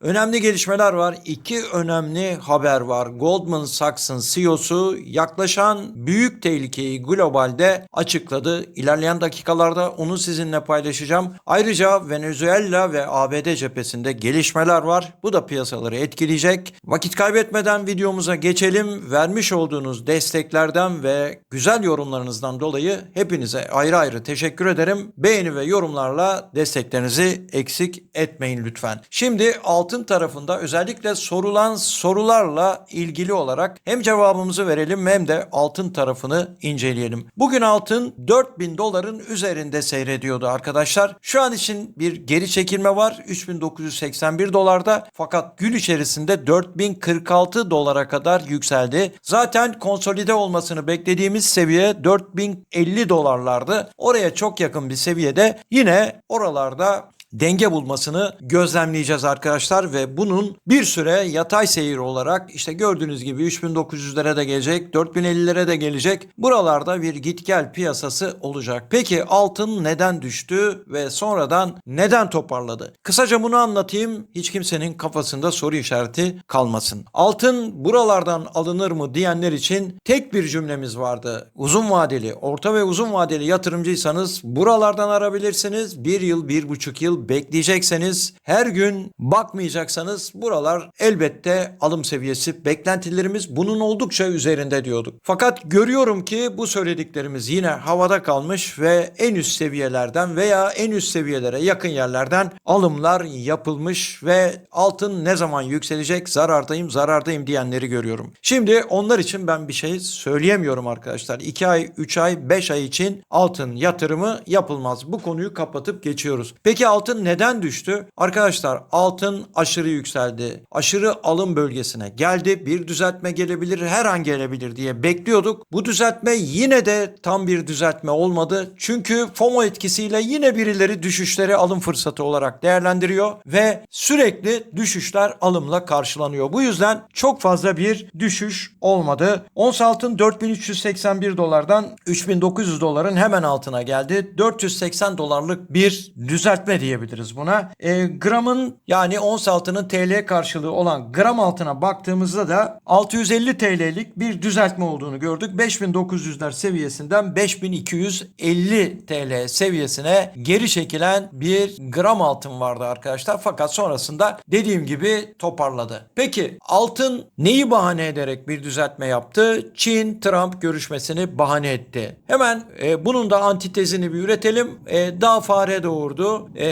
Önemli gelişmeler var. İki önemli haber var. Goldman Sachs'ın CEO'su yaklaşan büyük tehlikeyi globalde açıkladı. İlerleyen dakikalarda onu sizinle paylaşacağım. Ayrıca Venezuela ve ABD cephesinde gelişmeler var. Bu da piyasaları etkileyecek. Vakit kaybetmeden videomuza geçelim. Vermiş olduğunuz desteklerden ve güzel yorumlarınızdan dolayı hepinize ayrı ayrı teşekkür ederim. Beğeni ve yorumlarla desteklerinizi eksik etmeyin lütfen. Şimdi altın tarafında özellikle sorulan sorularla ilgili olarak hem cevabımızı verelim hem de altın tarafını inceleyelim. Bugün altın 4000 doların üzerinde seyrediyordu arkadaşlar. Şu an için bir geri çekilme var 3981 dolarda fakat gün içerisinde 4046 dolara kadar yükseldi. Zaten konsolide olmasını beklediğimiz seviye 4050 dolarlardı. Oraya çok yakın bir seviyede yine oralarda denge bulmasını gözlemleyeceğiz arkadaşlar ve bunun bir süre yatay seyir olarak işte gördüğünüz gibi 3900'lere de gelecek, 4050'lere de gelecek. Buralarda bir git gel piyasası olacak. Peki altın neden düştü ve sonradan neden toparladı? Kısaca bunu anlatayım. Hiç kimsenin kafasında soru işareti kalmasın. Altın buralardan alınır mı diyenler için tek bir cümlemiz vardı. Uzun vadeli, orta ve uzun vadeli yatırımcıysanız buralardan arabilirsiniz. Bir yıl, bir buçuk yıl bekleyecekseniz, her gün bakmayacaksanız buralar elbette alım seviyesi. Beklentilerimiz bunun oldukça üzerinde diyorduk. Fakat görüyorum ki bu söylediklerimiz yine havada kalmış ve en üst seviyelerden veya en üst seviyelere yakın yerlerden alımlar yapılmış ve altın ne zaman yükselecek zarardayım zarardayım diyenleri görüyorum. Şimdi onlar için ben bir şey söyleyemiyorum arkadaşlar. 2 ay, 3 ay, 5 ay için altın yatırımı yapılmaz. Bu konuyu kapatıp geçiyoruz. Peki altın neden düştü? Arkadaşlar altın aşırı yükseldi. Aşırı alım bölgesine geldi. Bir düzeltme gelebilir, her an gelebilir diye bekliyorduk. Bu düzeltme yine de tam bir düzeltme olmadı. Çünkü FOMO etkisiyle yine birileri düşüşleri alım fırsatı olarak değerlendiriyor ve sürekli düşüşler alımla karşılanıyor. Bu yüzden çok fazla bir düşüş olmadı. Ons altın 4381 dolardan 3900 doların hemen altına geldi. 480 dolarlık bir düzeltme diyebiliriz buna. E, gramın yani ons altının TL karşılığı olan gram altına baktığımızda da 650 TL'lik bir düzeltme olduğunu gördük. 5900'ler seviyesinden 5250 TL seviyesine geri çekilen bir gram altın vardı arkadaşlar. Fakat sonrasında dediğim gibi toparladı. Peki altın neyi bahane ederek bir düzeltme yaptı? Çin Trump görüşmesini bahane etti. Hemen e, bunun da antitezini bir üretelim. E, daha fare doğurdu. E,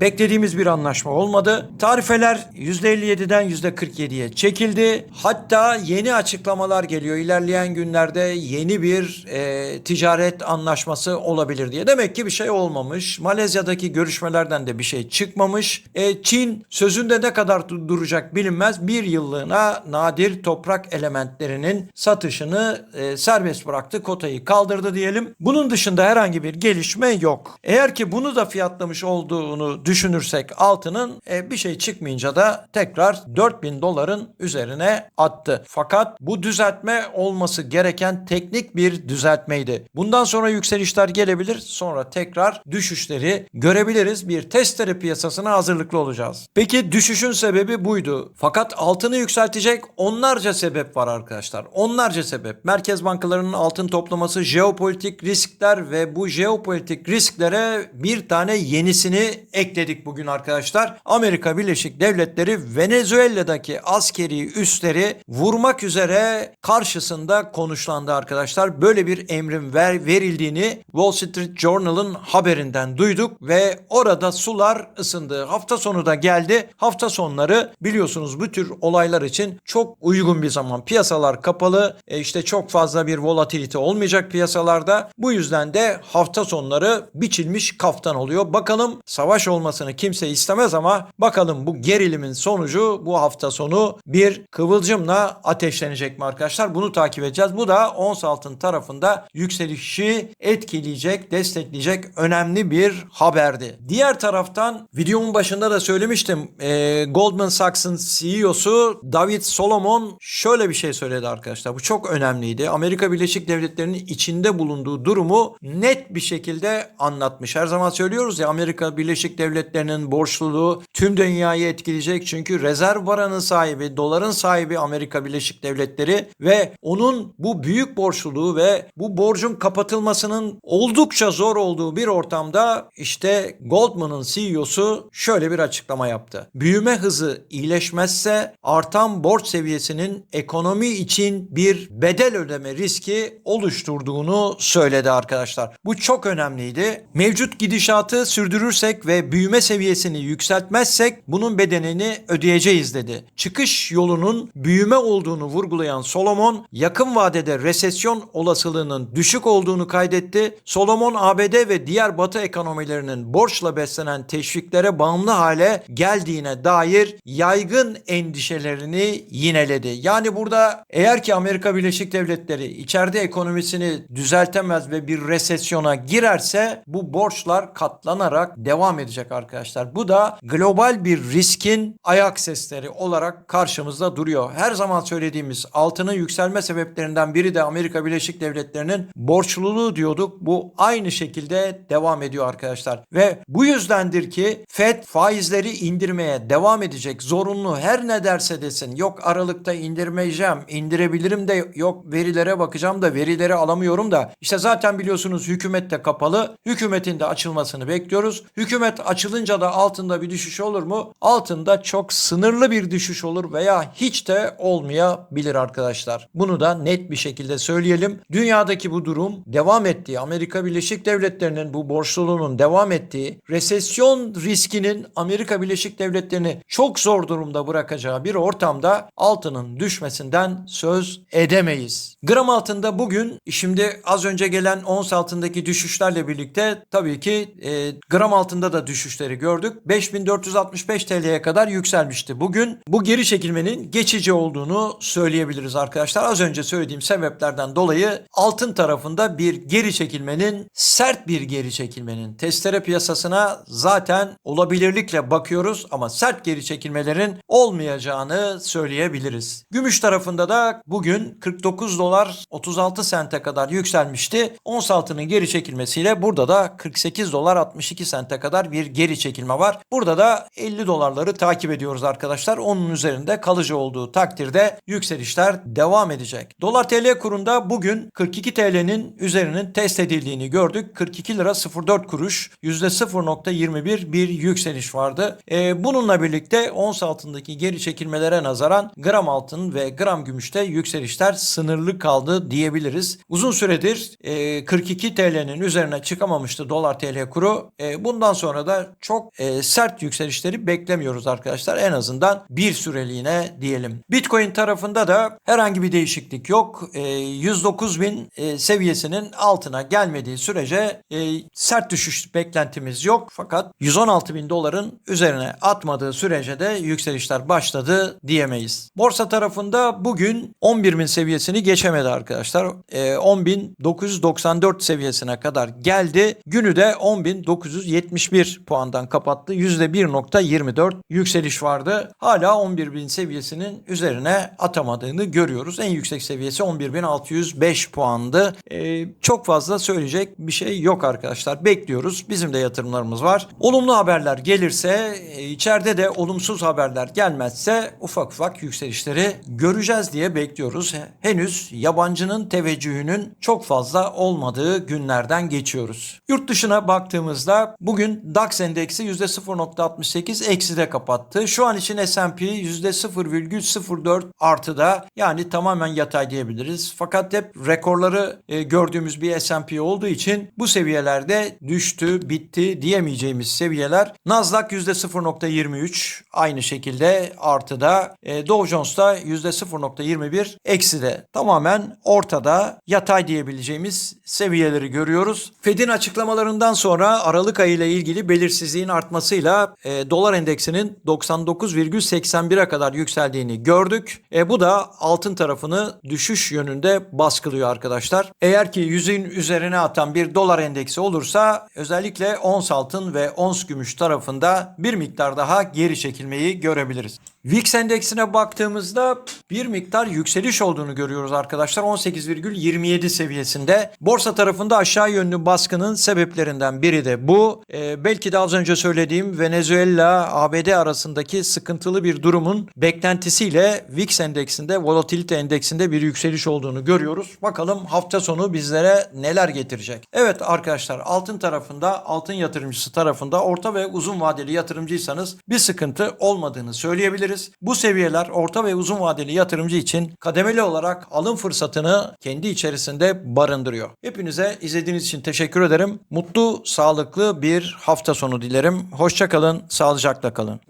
beklediğimiz bir anlaşma olmadı. Tarifeler %57'den %47'ye çekildi. Hatta yeni açıklamalar geliyor. İlerleyen günlerde yeni bir e, ticaret anlaşması olabilir diye. Demek ki bir şey olmamış. Malezya'daki görüşmelerden de bir şey çıkmamış. E, Çin sözünde ne kadar du- duracak bilinmez. Bir yıllığına nadir toprak elementlerinin satışını e, serbest bıraktı. Kotayı kaldırdı diyelim. Bunun dışında herhangi bir gelişme yok. Eğer ki bunu da fiyatlamış olduğunu düşünürsek altının e, bir şey çıkmayınca da tekrar 4000 doların üzerine attı. Fakat bu düzeltme olması gereken teknik bir düzeltmeydi. Bundan sonra yükselişler gelebilir. Sonra tekrar düşüşleri görebiliriz. Bir testere piyasasına hazırlıklı olacağız. Peki düşüşün sebebi buydu. Fakat altını yükseltecek onlarca sebep var arkadaşlar. Onlarca sebep. Merkez bankalarının altın toplaması, jeopolitik riskler ve bu jeopolitik risklere bir tane yenisini ekledik bugün arkadaşlar. Amerika Birleşik Devletleri Venezuela'daki askeri üsleri vurmak üzere karşısında konuşlandı arkadaşlar. Böyle bir emrin ver, verildiğini Wall Street Journal'ın haberinden duyduk ve orada sular ısındı. Hafta sonu da geldi. Hafta sonları biliyorsunuz bu tür olaylar için çok uygun bir zaman. Piyasalar kapalı. E işte çok fazla bir volatilite olmayacak piyasalarda. Bu yüzden de hafta sonları biçilmiş kaftan oluyor. Bakalım savaş olmasını kimse istemez ama bakalım bu gerilimin sonucu bu hafta sonu bir kıvılcımla ateşlenecek mi arkadaşlar? Bunu takip edeceğiz. Bu da ons altın tarafında yükselişi etkileyecek, destekleyecek önemli bir haberdi. Diğer taraftan videomun başında da söylemiştim. e, Goldman Sachs'ın CEO'su David Solomon şöyle bir şey söyledi arkadaşlar. Bu çok önemliydi. Amerika Birleşik Devletleri'nin içinde bulunduğu durumu net bir şekilde anlatmış. Her zaman söylüyoruz ya Amerika Birleşik Birleşik Devletleri'nin borçluluğu tüm dünyayı etkileyecek. Çünkü rezerv paranın sahibi, doların sahibi Amerika Birleşik Devletleri ve onun bu büyük borçluluğu ve bu borcun kapatılmasının oldukça zor olduğu bir ortamda işte Goldman'ın CEO'su şöyle bir açıklama yaptı. Büyüme hızı iyileşmezse artan borç seviyesinin ekonomi için bir bedel ödeme riski oluşturduğunu söyledi arkadaşlar. Bu çok önemliydi. Mevcut gidişatı sürdürürsek ve büyüme seviyesini yükseltmezsek bunun bedenini ödeyeceğiz dedi. Çıkış yolunun büyüme olduğunu vurgulayan Solomon yakın vadede resesyon olasılığının düşük olduğunu kaydetti. Solomon ABD ve diğer batı ekonomilerinin borçla beslenen teşviklere bağımlı hale geldiğine dair yaygın endişelerini yineledi. Yani burada eğer ki Amerika Birleşik Devletleri içeride ekonomisini düzeltemez ve bir resesyona girerse bu borçlar katlanarak devam edecek arkadaşlar. Bu da global bir riskin ayak sesleri olarak karşımızda duruyor. Her zaman söylediğimiz altının yükselme sebeplerinden biri de Amerika Birleşik Devletleri'nin borçluluğu diyorduk. Bu aynı şekilde devam ediyor arkadaşlar. Ve bu yüzdendir ki Fed faizleri indirmeye devam edecek. Zorunlu her ne derse desin. Yok Aralık'ta indirmeyeceğim, indirebilirim de yok verilere bakacağım da verileri alamıyorum da. İşte zaten biliyorsunuz hükümet de kapalı. Hükümetin de açılmasını bekliyoruz. Hükümet açılınca da altında bir düşüş olur mu? Altında çok sınırlı bir düşüş olur veya hiç de olmayabilir arkadaşlar. Bunu da net bir şekilde söyleyelim. Dünyadaki bu durum devam ettiği, Amerika Birleşik Devletleri'nin bu borçluluğunun devam ettiği, resesyon riskinin Amerika Birleşik Devletleri'ni çok zor durumda bırakacağı bir ortamda altının düşmesinden söz edemeyiz. Gram altında bugün şimdi az önce gelen ons altındaki düşüşlerle birlikte tabii ki e, gram altında da düşüşleri gördük. 5465 TL'ye kadar yükselmişti. Bugün bu geri çekilmenin geçici olduğunu söyleyebiliriz arkadaşlar. Az önce söylediğim sebeplerden dolayı altın tarafında bir geri çekilmenin sert bir geri çekilmenin testere piyasasına zaten olabilirlikle bakıyoruz ama sert geri çekilmelerin olmayacağını söyleyebiliriz. Gümüş tarafında da bugün 49 dolar 36 sente kadar yükselmişti. Ons altının geri çekilmesiyle burada da 48 dolar 62 sente kadar bir geri çekilme var. Burada da 50 dolarları takip ediyoruz arkadaşlar. Onun üzerinde kalıcı olduğu takdirde yükselişler devam edecek. Dolar TL kurunda bugün 42 TL'nin üzerinin test edildiğini gördük. 42 lira 04 kuruş %0.21 bir yükseliş vardı. Ee, bununla birlikte ons altındaki geri çekilmelere nazaran gram altın ve gram gümüşte yükselişler sınırlı kaldı diyebiliriz. Uzun süredir e, 42 TL'nin üzerine çıkamamıştı dolar TL kuru. E, bundan sonra da çok e, sert yükselişleri beklemiyoruz arkadaşlar. En azından bir süreliğine diyelim. Bitcoin tarafında da herhangi bir değişiklik yok. E, 109 bin e, seviyesinin altına gelmediği sürece e, sert düşüş beklentimiz yok. Fakat 116 bin doların üzerine atmadığı sürece de yükselişler başladı diyemeyiz. Borsa tarafında bugün 11 bin seviyesini geçemedi arkadaşlar. E, 10.994 seviyesine kadar geldi. Günü de 10.971 puandan kapattı. %1.24 yükseliş vardı. Hala 11.000 seviyesinin üzerine atamadığını görüyoruz. En yüksek seviyesi 11.605 puandı. Ee, çok fazla söyleyecek bir şey yok arkadaşlar. Bekliyoruz. Bizim de yatırımlarımız var. Olumlu haberler gelirse e, içeride de olumsuz haberler gelmezse ufak ufak yükselişleri göreceğiz diye bekliyoruz. Henüz yabancının teveccühünün çok fazla olmadığı günlerden geçiyoruz. Yurt dışına baktığımızda bugün DAX endeksi %0.68 ekside kapattı. Şu an için S&P %0,04 artıda yani tamamen yatay diyebiliriz. Fakat hep rekorları e, gördüğümüz bir S&P olduğu için bu seviyelerde düştü, bitti diyemeyeceğimiz seviyeler. Nasdaq %0.23 aynı şekilde artıda. E, Dow Jones da %0.21 ekside. Tamamen ortada yatay diyebileceğimiz seviyeleri görüyoruz. Fed'in açıklamalarından sonra Aralık ayı ile ilgili belirsizliğin artmasıyla e, dolar endeksinin 99,81'e kadar yükseldiğini gördük. E, bu da altın tarafını düşüş yönünde baskılıyor arkadaşlar. Eğer ki yüzün üzerine atan bir dolar endeksi olursa özellikle ons altın ve ons gümüş tarafında bir miktar daha geri çekilmeyi görebiliriz. VIX endeksine baktığımızda bir miktar yükseliş olduğunu görüyoruz arkadaşlar. 18,27 seviyesinde. Borsa tarafında aşağı yönlü baskının sebeplerinden biri de bu. Ee, belki de az önce söylediğim Venezuela ABD arasındaki sıkıntılı bir durumun beklentisiyle VIX endeksinde, volatilite endeksinde bir yükseliş olduğunu görüyoruz. Bakalım hafta sonu bizlere neler getirecek. Evet arkadaşlar altın tarafında, altın yatırımcısı tarafında orta ve uzun vadeli yatırımcıysanız bir sıkıntı olmadığını söyleyebiliriz. Bu seviyeler orta ve uzun vadeli yatırımcı için kademeli olarak alım fırsatını kendi içerisinde barındırıyor. Hepinize izlediğiniz için teşekkür ederim. Mutlu, sağlıklı bir hafta sonu dilerim. Hoşçakalın, sağlıcakla kalın.